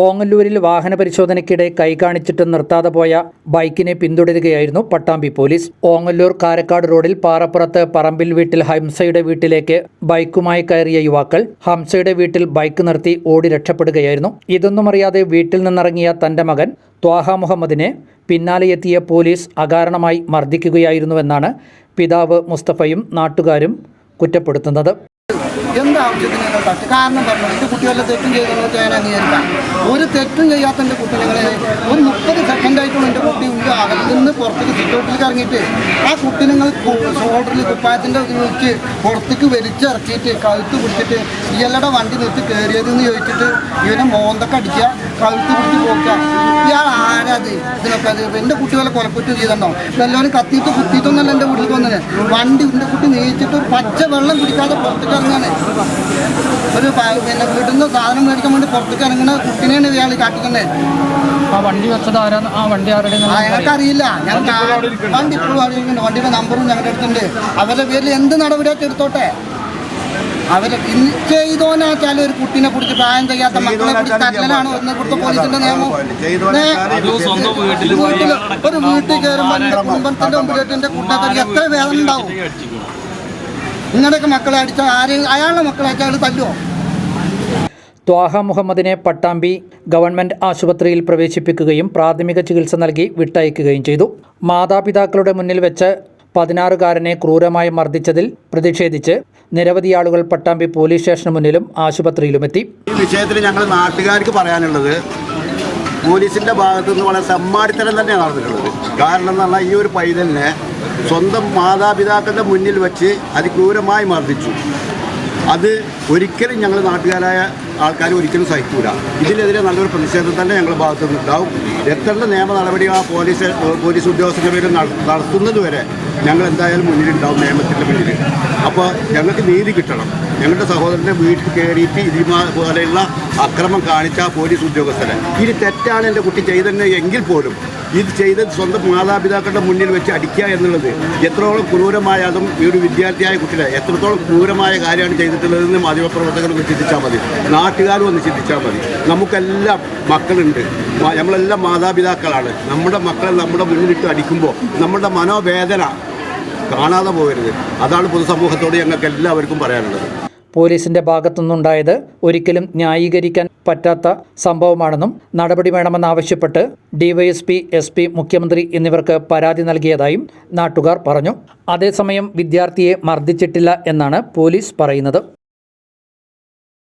ഓങ്ങല്ലൂരിൽ വാഹന പരിശോധനയ്ക്കിടെ കൈ കാണിച്ചിട്ട് നിർത്താതെ പോയ ബൈക്കിനെ പിന്തുടരുകയായിരുന്നു പട്ടാമ്പി പോലീസ്. ഓങ്ങല്ലൂർ കാരക്കാട് റോഡിൽ പാറപ്പുറത്ത് പറമ്പിൽ വീട്ടിൽ ഹംസയുടെ വീട്ടിലേക്ക് ബൈക്കുമായി കയറിയ യുവാക്കൾ ഹംസയുടെ വീട്ടിൽ ബൈക്ക് നിർത്തി ഓടി രക്ഷപ്പെടുകയായിരുന്നു. ഇതൊന്നും അറിയാതെ വീട്ടിൽ നിന്നിറങ്ങിയ തന്റെ മകൻ ത്വാഹ മുഹമ്മദിനെ പിന്നാലെ എത്തിയ പോലീസ് അകാരണമായി മർദ്ദിക്കുകയായിരുന്നുവെന്നാണ് പിതാവ് മുസ്തഫയും നാട്ടുകാരും കുറ്റപ്പെടുത്തുന്നത്. എന്ത് ആവശ്യത്തിന് നിങ്ങൾ തട്ടി കാരണം പറഞ്ഞു എന്റെ കുട്ടി വല്ല തെറ്റും ചെയ്തെന്ന് ഞാൻ അംഗീകരിക്കാം. ഒരു തെറ്റും ചെയ്യാത്ത എന്റെ കുട്ടികളെ ഒരു മുപ്പത് സെക്കൻഡായിട്ടുള്ള എന്റെ കുട്ടി അകത്ത് നിന്ന് പുറത്തേക്ക് സിറ്റൗട്ടിലേക്ക് ഇറങ്ങിയിട്ട് ആ കുട്ടി നിങ്ങൾ ഷോൾഡറിൽ കുപ്പായത്തിന്റെ വെച്ച് പുറത്തേക്ക് വലിച്ചിറക്കിയിട്ട് കഴുത്ത് പിടിച്ചിട്ട് ഇയാളുടെ വണ്ടി നിർത്തി കയറിയതെന്ന് ചോദിച്ചിട്ട് ഇവനെ മോന്തൊക്കെ അടിക്കുക കഴുത്ത് പിടിച്ച് പോക്കുക. ഇയാൾ ആരാത് ഇതിനൊക്കെ അത് എന്റെ കുട്ടികളെ കൊലക്കുറ്റം ചെയ്തിട്ടുണ്ടോ? എല്ലാവരും കത്തിയിട്ട് കുത്തിയിട്ടൊന്നല്ല എന്റെ വീട്ടിൽ വന്നത്. വണ്ടി എന്റെ കുട്ടി നീച്ചിട്ട് പച്ച വെള്ളം കുടിക്കാതെ പുറത്തേക്ക് ഇറങ്ങാണ് ഒരു പിന്നെ വീട്ടിൽ നിന്ന് സാധനം മേടിക്കാൻ വേണ്ടി പുറത്തേക്ക് ഇറങ്ങുന്ന കുട്ടിനെയാണ് ഇയാൾ കാട്ടിക്കുന്നത് ആ വണ്ടി വെച്ചത് ആരാ ആ വണ്ടി ആരുടെ ഞങ്ങൾക്കറിയില്ല ഞങ്ങൾക്ക് ആ വണ്ടി ഇപ്പോഴും അറിയിക്കുന്നുണ്ട് വണ്ടിയുടെ നമ്പറും ഞങ്ങളുടെ അടുത്തുണ്ട്. അവരുടെ പേരിൽ എന്ത് നടപടിയൊക്കെ എടുത്തോട്ടെ? അവർ ഇന്ന് ചെയ്തോനാച്ചാൽ ഒരു കുട്ടിനെ കുറിച്ച് പ്രായം ചെയ്യാത്ത മക്കളെ കുറിച്ച് തല്ലലാണ് ഒന്ന് കൊടുത്ത പോലീസിന്റെ നിയമം. ഒരു വീട്ടിൽ കയറുമ്പോൾ എന്റെ കുടുംബത്തിന്റെ മുമ്പിലേക്ക് എന്റെ കുട്ടിയെ എത്ര വേദന ഉണ്ടാവും നിങ്ങളുടെയൊക്കെ മക്കളെ അടിച്ചാൽ ആരെയും അയാളുടെ മക്കളെ അയച്ചാൽ തല്ലുമോ ത്വാഹ മുഹമ്മദിനെ പട്ടാമ്പി ഗവൺമെന്റ് ആശുപത്രിയിൽ പ്രവേശിപ്പിക്കുകയും പ്രാഥമിക ചികിത്സ നൽകി വിട്ടയക്കുകയും ചെയ്തു. മാതാപിതാക്കളുടെ മുന്നിൽ വെച്ച് പതിനാറുകാരനെ ക്രൂരമായി മർദ്ദിച്ചതിൽ പ്രതിഷേധിച്ച് നിരവധി ആളുകൾ പട്ടാമ്പി പോലീസ് സ്റ്റേഷന് മുന്നിലും ആശുപത്രിയിലുമെത്തി. ഈ വിഷയത്തിൽ ഞങ്ങൾ നാട്ടുകാർക്ക് പറയാനുള്ളത് പോലീസിന്റെ ഭാഗത്ത് നിന്ന് വളരെ സമ്മാനിത്തരം തന്നെയാണ് നടന്നിട്ടുള്ളത്. കാരണം എന്ന് പറഞ്ഞാൽ ഈ ഒരു പൈതലിനെ സ്വന്തം മാതാപിതാക്കളുടെ മുന്നിൽ വെച്ച് അതിക്രൂരമായി മർദ്ദിച്ചു. അത് ഒരിക്കലും ഞങ്ങൾ നാട്ടുകാരായ ആൾക്കാർ ഒരിക്കലും സഹിക്കൂല. ഇതിനെതിരെ നല്ലൊരു പ്രതിഷേധം തന്നെ ഞങ്ങൾ ഭാഗത്തു നിന്നുണ്ടാവും. എത്ര നിയമ നടപടി ആ പോലീസ് പോലീസ് ഉദ്യോഗസ്ഥരുടെ പേര് നടത്തുന്നത് വരെ ഞങ്ങൾ എന്തായാലും മുന്നിലുണ്ടാവും നിയമത്തിന്റെ മുന്നിൽ അപ്പോൾ ഞങ്ങൾക്ക് നീതി കിട്ടണം. ഞങ്ങളുടെ സഹോദരന്റെ വീട്ടിൽ കയറിയിട്ട് ഇതിമാ അക്രമം കാണിച്ച പോലീസ് ഉദ്യോഗസ്ഥരെ ഇനി തെറ്റാണ് എന്റെ കുട്ടി ചെയ്തത് എങ്കിൽ പോലും ഇത് ചെയ്ത് സ്വന്തം മാതാപിതാക്കളുടെ മുന്നിൽ വെച്ച് അടിക്കുക എന്നുള്ളത് എത്രത്തോളം ക്രൂരമായ അതും ഈ ഒരു വിദ്യാർത്ഥിയായ കുട്ടിയുടെ എത്രത്തോളം ക്രൂരമായ കാര്യമാണ് ചെയ്തിട്ടുള്ളതെന്ന് മാധ്യമപ്രവർത്തകർ ഒന്ന് ചിന്തിച്ചാൽ മതി. നാട്ടുകാരും ഒന്ന് ചിന്തിച്ചാൽ മതി. നമുക്കെല്ലാം മക്കളുണ്ട്. നമ്മളെല്ലാം മാതാപിതാക്കളാണ്. നമ്മുടെ മക്കളെ നമ്മുടെ മുന്നിലിട്ട് അടിക്കുമ്പോൾ നമ്മുടെ മനോവേദന കാണാതെ പോകരുത്. അതാണ് പൊതുസമൂഹത്തോട് ഞങ്ങൾക്ക് എല്ലാവർക്കും പറയാനുള്ളത്. പോലീസിന്റെ ഭാഗത്തുനിന്നുണ്ടായത് ഒരിക്കലും ന്യായീകരിക്കാൻ പറ്റാത്ത സംഭവമാണെന്നും നടപടി വേണമെന്നാവശ്യപ്പെട്ട് ഡിവൈഎസ്പി എസ് പി മുഖ്യമന്ത്രി എന്നിവർക്ക് പരാതി നൽകിയതായും നാട്ടുകാർ പറഞ്ഞു. അതേസമയം വിദ്യാർത്ഥിയെ മർദ്ദിച്ചിട്ടില്ല എന്നാണ് പോലീസ് പറയുന്നത്.